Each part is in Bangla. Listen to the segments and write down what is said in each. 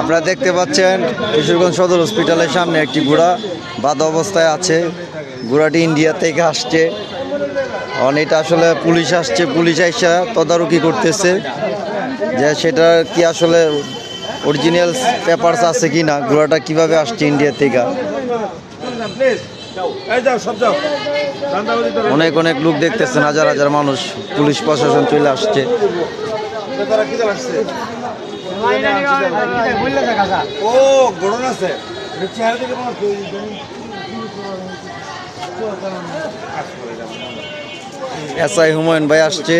আপনারা দেখতে পাচ্ছেন কিশোরগঞ্জ সদর হসপিটালের সামনে একটি ঘোড়া। বাদ অবস্থায় আছে। ঘোড়াটি ইন্ডিয়া থেকে আসছে। এটা আসলে পুলিশ আসছে। পুলিশ আইসা তদারকি করতেছে। যে সেটা কি আসলে অরিজিনাল পেপারস আছে কি না? ঘোড়াটা কীভাবে আসছে ইন্ডিয়া থেকে? অনেক অনেক লোক দেখতেছেন হাজার হাজার মানুষ পুলিশ প্রশাসন চলে আসছে। ও গড়ন আছে। এস আই হুমায়ুন ভাই আসছে।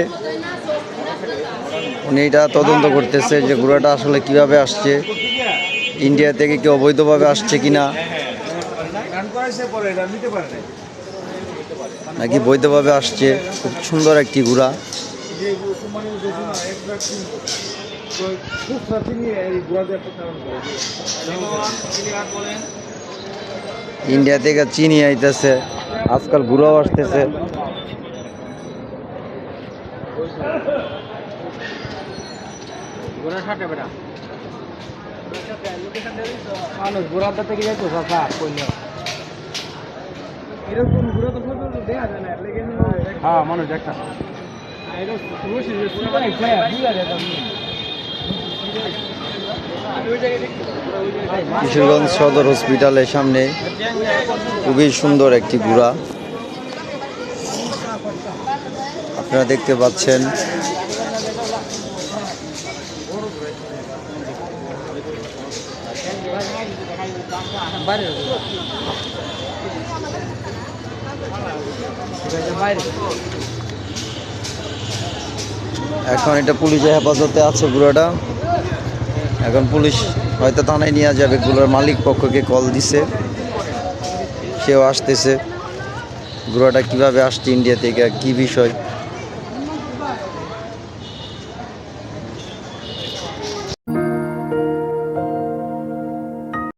উনি এটা তদন্ত করতেছে যে ঘোড়াটা আসলে কীভাবে আসছে, ইন্ডিয়া থেকে কি অবৈধভাবে আসছে পারে না নাকি বৈধভাবে আসছে, খুব সুন্দর একটি ঘোড়া। ইন্ডিয়া থেকে চিনি আইতেছে, আজকাল ঘোড়াও আসতেছে। মানুষ থেকে যাইতো চাচা কইলে। এরকম ঘোরা তো ফটো দেখা যায় না হ্যাঁ মানুষ দেখা। কিশোরগঞ্জ সদর হসপিটালের সামনে খুবই সুন্দর একটি ঘোড়া। আপনারা দেখতে পাচ্ছেন এখন এটা পুলিশের হেফাজতে আছে ঘোড়াটা এখন পুলিশ হয়তো থানায় নিয়ে যাবে ঘোড়ার মালিক পক্ষকে কল দিছে। সেও আসতেছে। ঘোড়াটা কীভাবে আসছে ইন্ডিয়া থেকে কি বিষয়?